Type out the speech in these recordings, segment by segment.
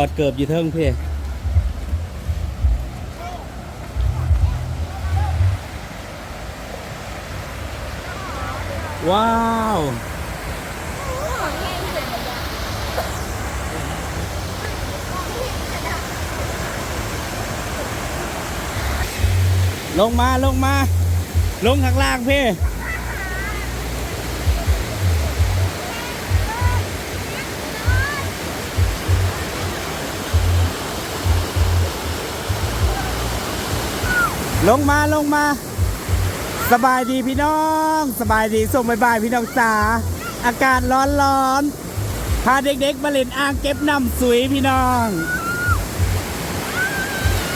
อดเกือบอยู่เทิงเพ่ว้าวลงมาลงมา ลงข้างล่างเพ่ ลงมาลงมา สบายดีพี่น้อง สบายดีส่งบายบายพี่น้องจ๋าอากาศร้อนร้อนพาเด็กๆมาเล่นอ่างเก็บน้ำสวยพี่น้อง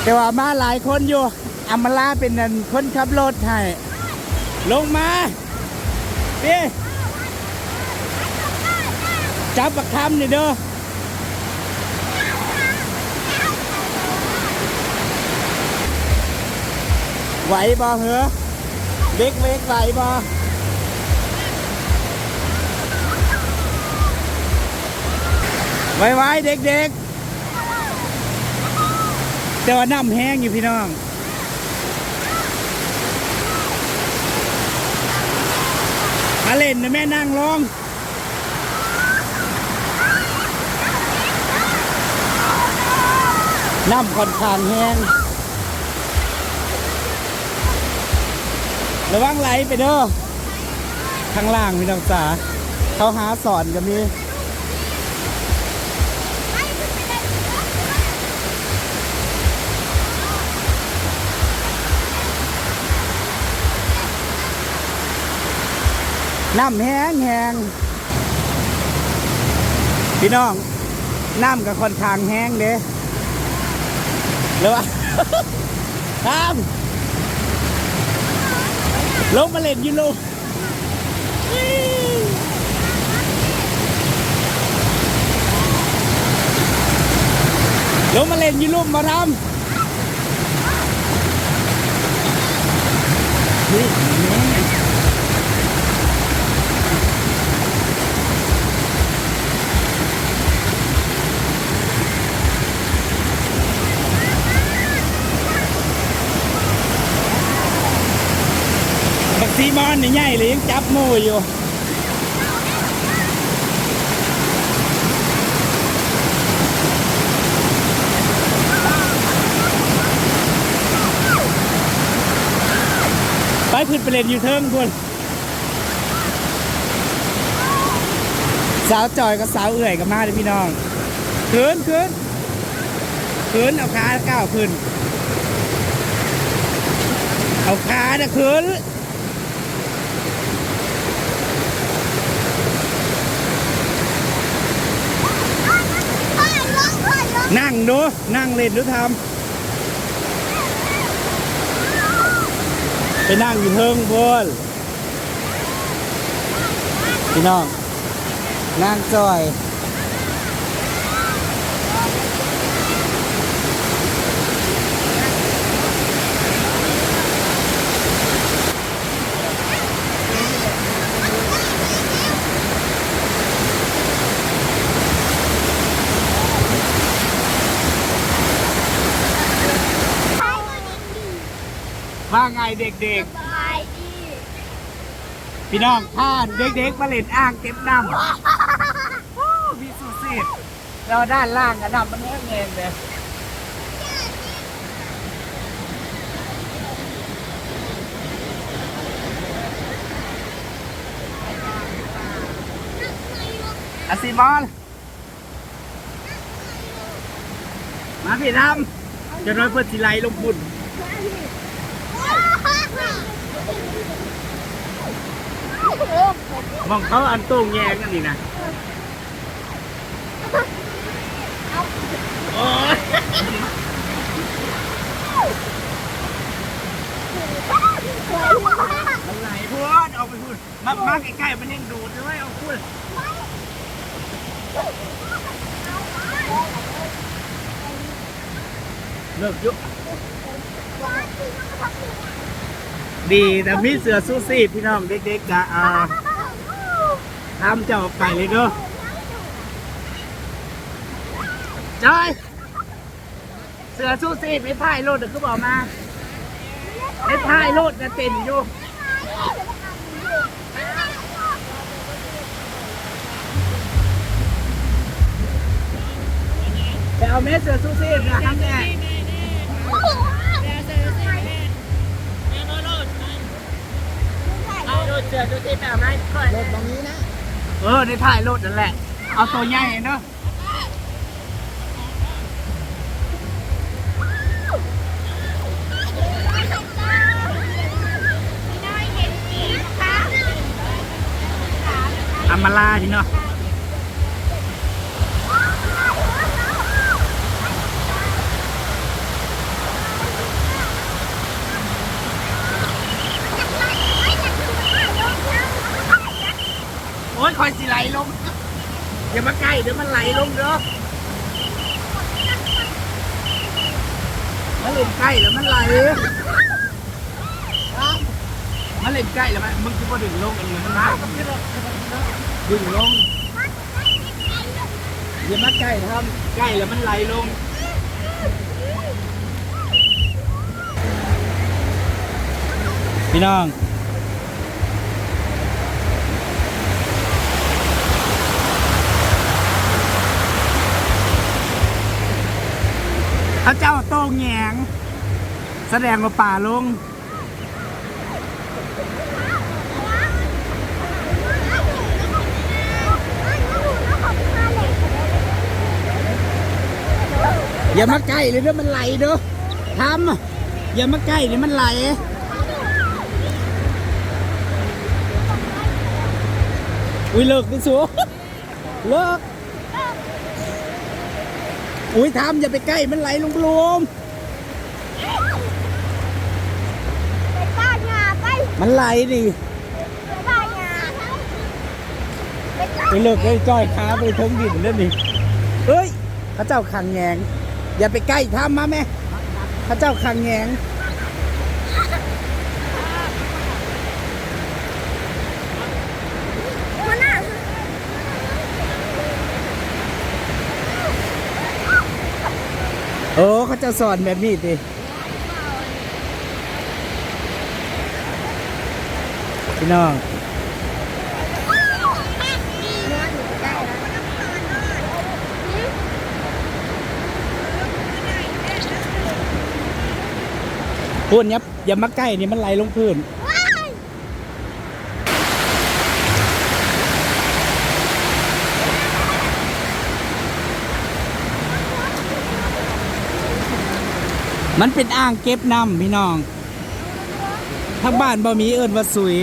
แต่ว่ามาหลายคนอยู่อามาลาเป็นนันคนขับรถให้ลงมาพี่จับประคำนี่เด้อ ไหวบ่เหรอเด็กเวกไหวบ่ไว้ๆเด็กๆแต่ว่าน้ำแห้งอยู่พี่น้องมาเล่นนะแม่นั่งลงน้ำค่อนข้างแห้ง ระวังไหลไปเด้อข้างล่างพี่น้องจ๋าเขาหาสอนกันมีน้ำแห้งแห้งพี่น้อง น้ำก็ค่อนข้างแห้งเด้หรือว่าน้ำ ลงมาเล่นยูโรลงมาเล่นยูโรมาทำนี่แม่ บักซีมอ นนี่ใหญ่เลยยังจับมูออยู่ไปขึ้นไปเล่นอยู่เทิงคุณสาวจอยกับสาวเอื่อยกับมาเลยพี่น้องขึ้นขึ้นขึ้นเอาขาก้าวขึ้น เอาขาน่ะขึ้น นั่งดูนั่งเล่นดูทำไปนั่งอยู่เทิงพนพี่น้องนั่งจอย ว่าไงเด็กๆพี่น้องท่านเด็กๆมาเล่นอ่างเก็บน้ำโอ้มีสุดสิเราด้านล่างอะน้ำมันแห้งเองเลยอาซิมอนมาพี่ทำจะน้อยเพื่อสิไลลงบุญม มองเขาอันโต้งแยงกันนี่นะโอ๊ยมันไหลพูดเอาไปพูดมามาใกล้ๆมันยังดูดเลยเอาพูดเลิกยุ ดีแต่มีเสือสู้ซีดพี่น้องเด็กๆกะอ่าทำเจ้าไปเลยเด้อจอยเสือสู้ซีไม่พ่ายโลดเดี๋ยวคือบอกมาไม่พ่ายโลดนะเต็มอยู่ไปเอาเมสเสือสู้ซีนะครับแม่ เสือสู้ซีไปเอาไหมก่อนรถตรงนี้นะ เออในถ่ายโลดนั่นแหละ เอาตัวใหญ่เนาะอามาลาทีเนาะโอ้ยคอยสิไห ลลงอย่ามาใกล้เดี๋ยวมันไหลลงเด้อมันเล่นใกล้แล้วมันไหลมันเล่นใกล้แล้วมันมึงคิดว่าดึงลงอันนี้มันได้ดึงลงอย่ามาใกล้ทำใกล้แล้วมันไหลลงพี่น้อง เขาเจ้าโต้งแหงงแสดงว่าป่าลง อย่ามาใกล้เลยเด้อมันไหลเด้อทำอย่ามาใกล้เดี๋ยมันไหลอุ้ยเลิกดิสูเลิก อุ้ยทำอย่าไปใกล้มันไหลลงรวมไปบ้านงาไปมันไหลดิไปบ้านงาไปไปเลิกเลยจ้อยขาไปถึงดินแล้วนี่เฮ้ยเข้าเจ้าขังแงงอย่าไปใกล้ทำมาแม่เข้าเจ้าขังแงง โอ้เขาจะสอนแบบนี้ดิพี่น้องพูดเนี้ยอย่ามาใกล้นี่มันไหลลงพื้น มันเป็นอ่างเก็บน้ำพี่น้องทางบ้านบ่มีเอิญว่าสุย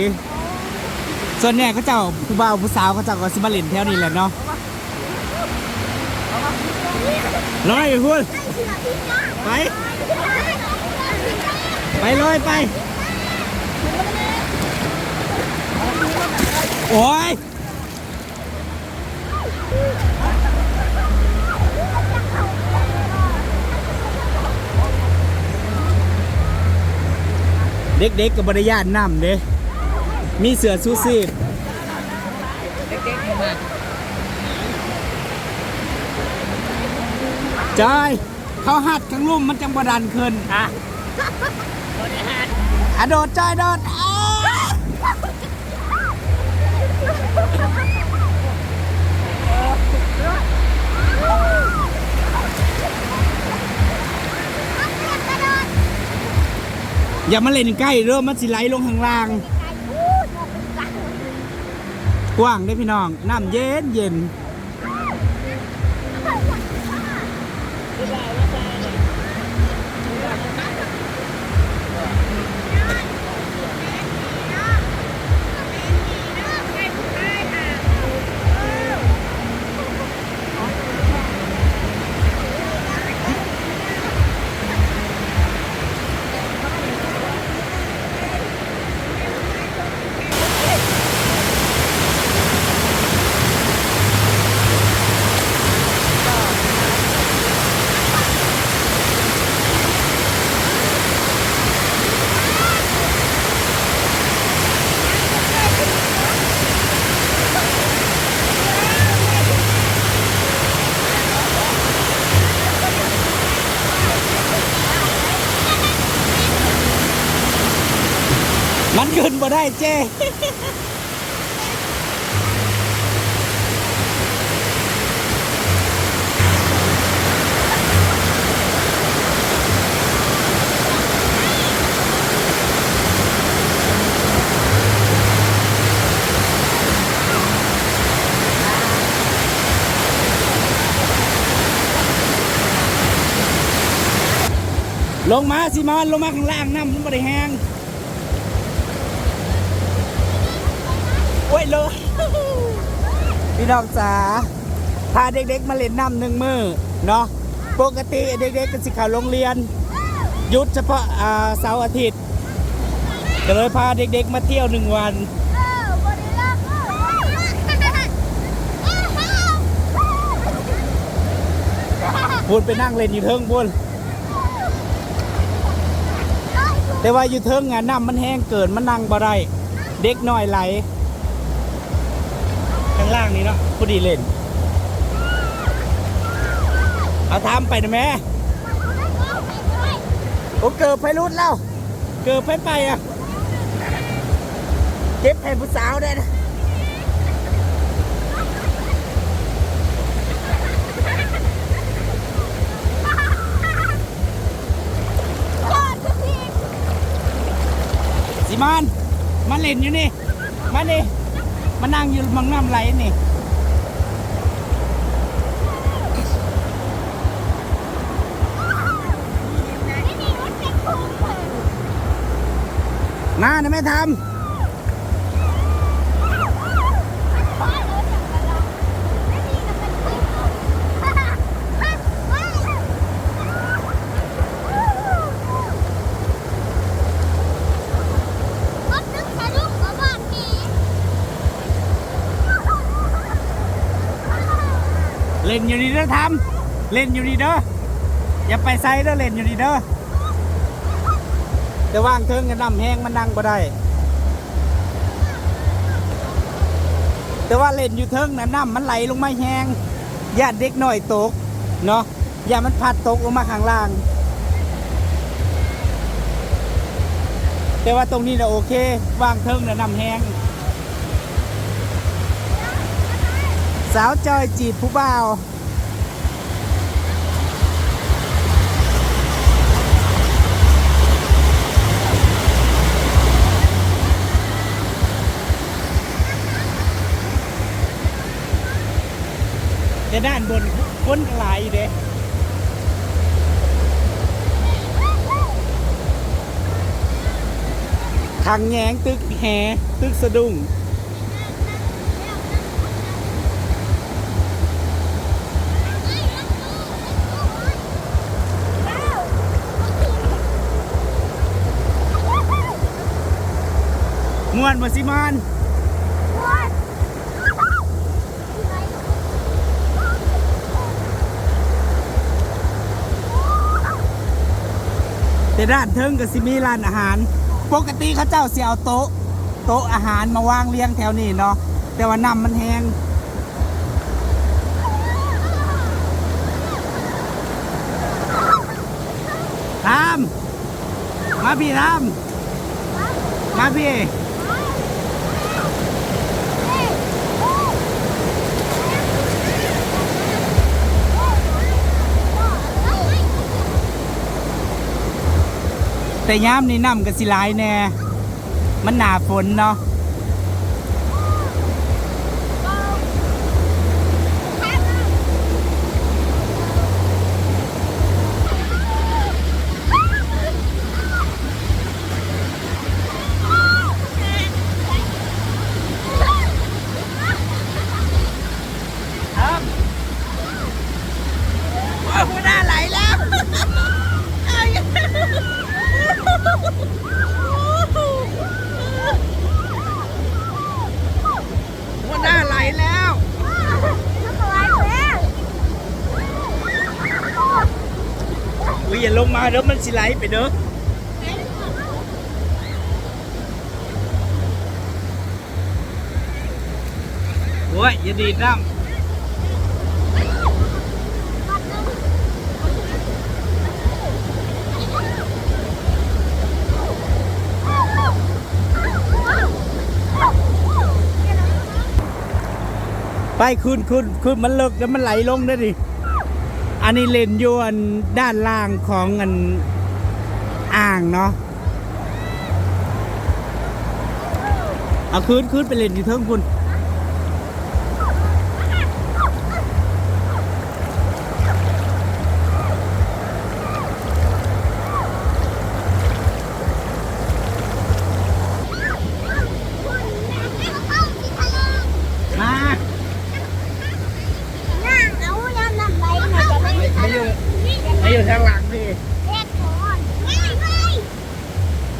ส่วนเนี่ยเขาเจ้าผู้บ่าวผู้สาวเขาเจ้าก็สิมาเล่นแถวนี้แหละเนาะร้อยไปพูดไป ไปเลยไป โอ้ย เด็กๆกับบริยานน้ำเด้มีเสือซูซีบเด็กๆมาจอยเขาหัดข้างลุ่มมันจังบดันขึ้นอะอะโดดจอยโดดอ้ อย่ามาเล่นใกล้เริ่มมันสิไหลลงข้างล่าง กว้างได้อพี่น้อง น้ำเย็นเย็นขึ้ ได้เจ้ลงมาสิมอนลงมาข้างล่างน้ำมันบ่ได้แห้ง โอ้ยเลยพี่น้องจ๋าพาเด็กๆมาเล่นน้ำหนึ่งมือเนาะปกติเด็กๆก็สิขาโรงเรียนยุดเฉพาะเสาร์อาทิตย์ก็เลยพาเด็กๆมาเที่ยวหนึ่งวันบริลาเออพูนไปนั่งเล่นอยู่เทิงพูนแต่ว่าอยู่เทิงอะน้ำมันแห้งเกินมันนั่งบ่ได้เด็กน้อยไหล ข้างล่างนี้เนาะพอดีเล่น เอาทำไปนะแม่โอ้เกิดไปรุดแล้ว เกิดไปไปอะเก็บให้ผู้สาวได้นะสิมานมาเล่นอยู่นี่ มานี่ มานั่งอยู่มังน้ำไหลนี่ไม่มีรถเป็นคุ้มเลยมานะแม่ทำ นอยู่นี่เด้อทำเล่นอยู่นี่เด้ออย่าไปไซเด้อเล่นอยู่นี่เด้อแต่ว่างเทิงกันน้ำแห้งมันนั่งบ่ได้ แต่ว่าเล่นอยู่เทิงนะน้ำมันไหลลงมาแห้งญาติเด็กหน่อยตกเนาะอย่ามันพัดตกลงมาข้างล่าง แต่ว่าตรงนี้นะโอเควางเทิงน่ะน้ำแห้งสาวจอยจีบผู้บ่าว แต่ด้านบนคนหลายอยู่เด้ทางแงงตึกแหตึกสะดุ้งมวนบ่สิมอน แต่ร้านเทิงก็สิมีร้านอาหาร ปกติเขาเจ้าสิเอาโต๊ะ โต๊ะอาหารมาวางเรียงแถวนี้เนาะแต่ว่าน้ำมันแห้งทำมาพี่ทำมาพี่ แต่ย้ำนี่น้ำก็สิหลายแน่ มันหนาฝนเนาะ อย่าลงมาเด้อมันสิไหลไปเด้อโอ้ยอย่าดีดน้ำไปคืนคืนคืนมันเลิกแล้วมันไหลลงได้ดิ อันนี้เลนยวนด้านล่างของอันอ่างเนาะเอาคืนคืนไปเล่นอยู่เทิงคุณ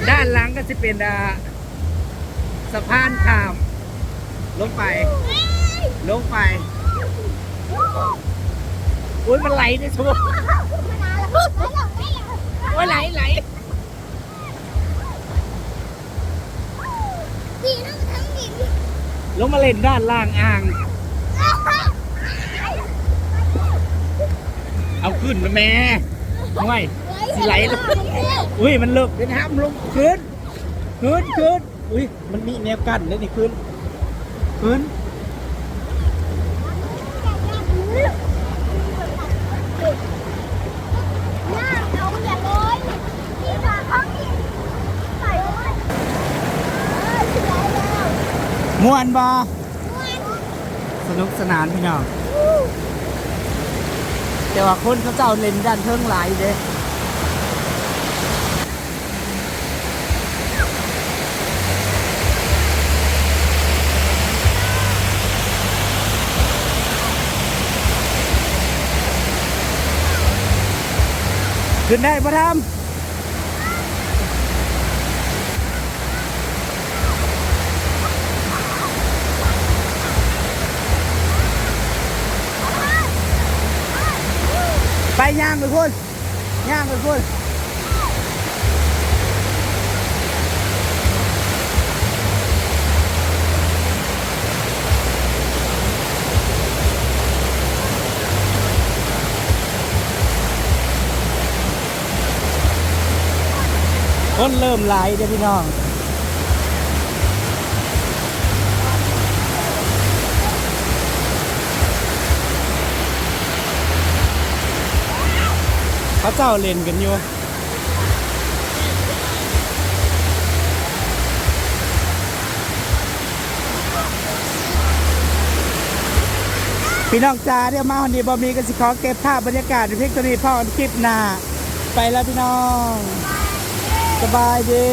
ด้านหลังก็จะเป็นอ่าสะพานข้ามลงไป ลงไปอุ้ยมันไหลเนี่ยชัวโอ้ยไหลไหลลงมาเล่นด้านล่างอ่าง เอาขึ้นมาแม่ห่วย สิไหลลงอุ้ยมันเลิกเป็นห้ามลงขึ้นขึ้นขึ้นอุ้ยมันมีแนวกั้นเลยนี่ขึ้นขึ้นม่วนบอสนุกสนานพี่น้องแต่ว่าคนเขาเจ้าเล่นด้านเทิงหลายเด้ ขึ้นได้ปะทำไปย่างไปพุ่นย่างไปพุ่น นเริ่มไหลายเด้อพี่น้องเขาเจ้าเล่นกันอยู่พี่น้องจ้าเดี๋ยวมาวันนี้บอมีกันสิขอเก็บภาพบรรยากาศในเพียงตัวนี้พ่อคลิปหน้าไปแล้วพี่น้อง สบายดี